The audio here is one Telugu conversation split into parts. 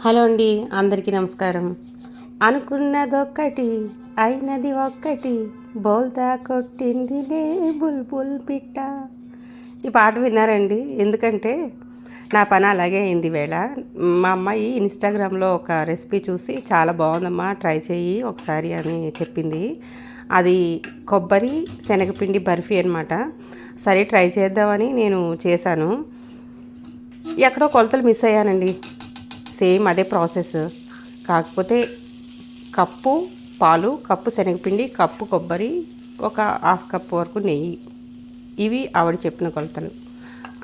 హలో అండి అందరికీ నమస్కారం. అనుకున్నదొక్కటి అయినది ఒక్కటి బోల్తా బుల్ బుల్బుల్ పిట్ట. ఈ పాట విన్నారండి? ఎందుకంటే నా పని అలాగే అయింది వేళ. మా అమ్మాయి ఇన్స్టాగ్రామ్లో ఒక రెసిపీ చూసి చాలా బాగుందమ్మా ట్రై చేయి ఒకసారి అని చెప్పింది. అది కొబ్బరి శనగపిండి బర్ఫీ అనమాట సరే ట్రై చేద్దామని నేను చేశాను. ఎక్కడో కొలతలు మిస్ అయ్యానండి. సేమ్ అదే ప్రాసెస్. కాకపోతే కప్పు పాలు కప్పు శనగపిండి కప్పు కొబ్బరి ఒక హాఫ్ కప్ వరకు నెయ్యి. ఇవి ఆవిడ చెప్పిన కొలతలు.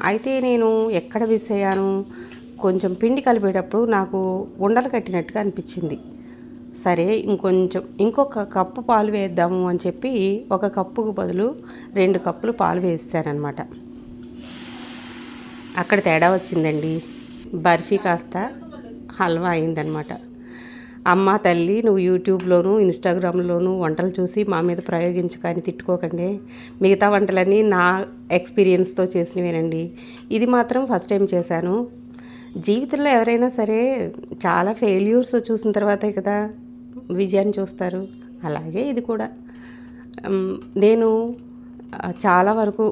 అయితే నేను ఎక్కడ మిస్ అయ్యాను? కొంచెం పిండి కలిపేటప్పుడు నాకు ఉండలు కట్టినట్టుగా అనిపించింది. సరే ఇంకొంచెం ఇంకొక కప్పు పాలు వేద్దాము అని చెప్పి ఒక కప్పుకు బదులు రెండు కప్పులు పాలు వేసానమాట అక్కడ తేడా వచ్చిందండి. బర్ఫీ కాస్త హల్వా అయిందనమాట అమ్మ తల్లి నువ్వు యూట్యూబ్లోను ఇన్స్టాగ్రామ్లోను వంటలు చూసి మా మీద ప్రయోగించకని తిట్టుకోకండి. మిగతా వంటలన్నీ నా ఎక్స్పీరియన్స్తో చేసినవేనండి. ఇది మాత్రం ఫస్ట్ టైం చేశాను. జీవితంలో ఎవరైనా సరే చాలా ఫెయిల్యూర్స్ చూసిన తర్వాతే కదా విజయాన్ని చూస్తారు. అలాగే ఇది కూడా. నేను చాలా వరకు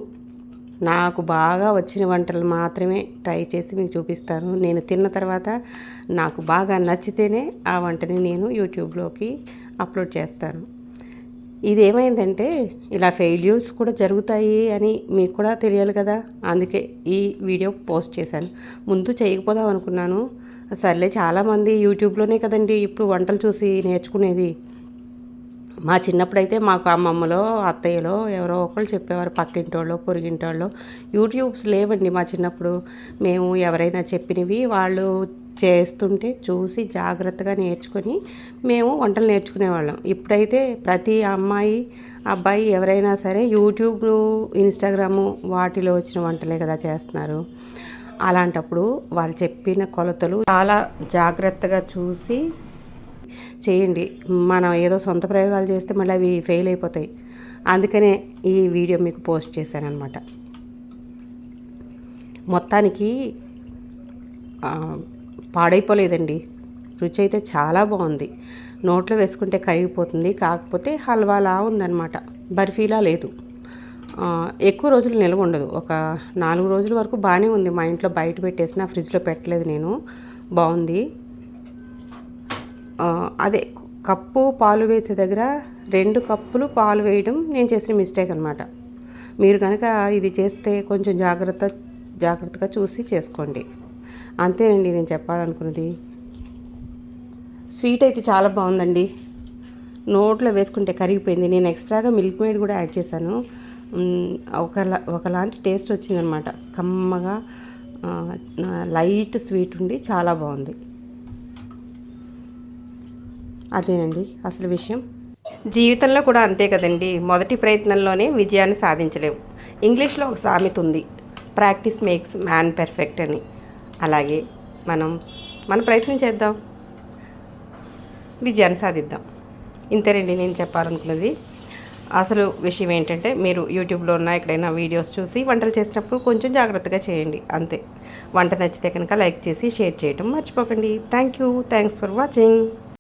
నాకు బాగా వచ్చిన వంటలు మాత్రమే ట్రై చేసి మీకు చూపిస్తాను. నేను తిన్న తర్వాత నాకు బాగా నచ్చితేనే ఆ వంటని నేను యూట్యూబ్లోకి అప్లోడ్ చేస్తాను. ఇది ఏమైందంటే ఇలా ఫెయిల్యూర్స్ కూడా జరుగుతాయి అని మీకు కూడా తెలియాలి కదా. అందుకే ఈ వీడియో పోస్ట్ చేశాను. ముందు చేయకపోదాం అనుకున్నాను. సర్లే చాలామంది యూట్యూబ్లోనే కదండి ఇప్పుడు వంటలు చూసి నేర్చుకునేది. మా చిన్నప్పుడైతే మాకు అమ్మమ్మలో అత్తయ్యలో ఎవరో ఒకళ్ళు చెప్పేవారు పక్కింటోళ్ళు పొరిగింటోళ్ళు. యూట్యూబ్స్ లేవండి మా చిన్నప్పుడు. మేము ఎవరైనా చెప్పినవి వాళ్ళు చేస్తుంటే చూసి జాగ్రత్తగా నేర్చుకొని మేము వంటలు నేర్చుకునేవాళ్ళం. ఇప్పుడైతే ప్రతి అమ్మాయి అబ్బాయి ఎవరైనా సరే యూట్యూబ్ ఇన్స్టాగ్రాము వాటిలో వచ్చిన వంటలే కదా చేస్తున్నారు. అలాంటప్పుడు వాళ్ళు చెప్పిన కొలతలు చాలా జాగ్రత్తగా చూసి చేయండి. మనం ఏదో సొంత ప్రయోగాలు చేస్తే మళ్ళీ అవి ఫెయిల్ అయిపోతాయి. అందుకనే ఈ వీడియో మీకు పోస్ట్ చేశాను మొత్తానికి పాడైపోలేదండి. రుచి అయితే చాలా బాగుంది. నోట్లో వేసుకుంటే కరిగిపోతుంది. కాకపోతే హల్వాలా ఉందన్నమాట. బర్ఫీలా లేదు. ఎక్కువ రోజులు నిల్వ ఉండదు. ఒక నాలుగు రోజుల వరకు బాగానే ఉంది. మా ఇంట్లో బయట పెట్టేసిన ఫ్రిడ్జ్లో పెట్టలేదు నేను. బాగుంది. అదే కప్పు పాలు వేసే దగ్గర రెండు కప్పులు పాలు వేయడం నేను చేసిన మిస్టేక్ అనమాట మీరు కనుక ఇది చేస్తే కొంచెం జాగ్రత్త జాగ్రత్తగా చూసి చేసుకోండి. అంతేనండి నేను చెప్పాలనుకున్నది. స్వీట్ అయితే చాలా బాగుందండి. నోట్లో వేసుకుంటే కరిగిపోయింది. నేను ఎక్స్ట్రాగా మిల్క్ మేడ్ కూడా యాడ్ చేశాను. ఒకలా ఒకలాంటి టేస్ట్ వచ్చిందనమాట కమ్మగా లైట్ స్వీట్ ఉండి చాలా బాగుంది. అదేనండి అసలు విషయం. జీవితంలో కూడా అంతే కదండి మొదటి ప్రయత్నంలోనే విజయాన్ని సాధించలేము ఇంగ్లీష్లో ఒక సామెత ఉంది ప్రాక్టీస్ మేక్స్ మ్యాన్ పెర్ఫెక్ట్ అని. అలాగే మనం మన ప్రయత్నం చేద్దాం. విజయాన్ని సాధిద్దాం. ఇంతేనండి నేను చెప్పాలనుకున్నది. అసలు విషయం ఏంటంటే మీరు యూట్యూబ్లో ఉన్న ఎక్కడైనా వీడియోస్ చూసి వంటలు చేసినప్పుడు కొంచెం జాగ్రత్తగా చేయండి అంతే. వంట నచ్చితే కనుక లైక్ చేసి షేర్ చేయటం మర్చిపోకండి. Thank you thanks for watching.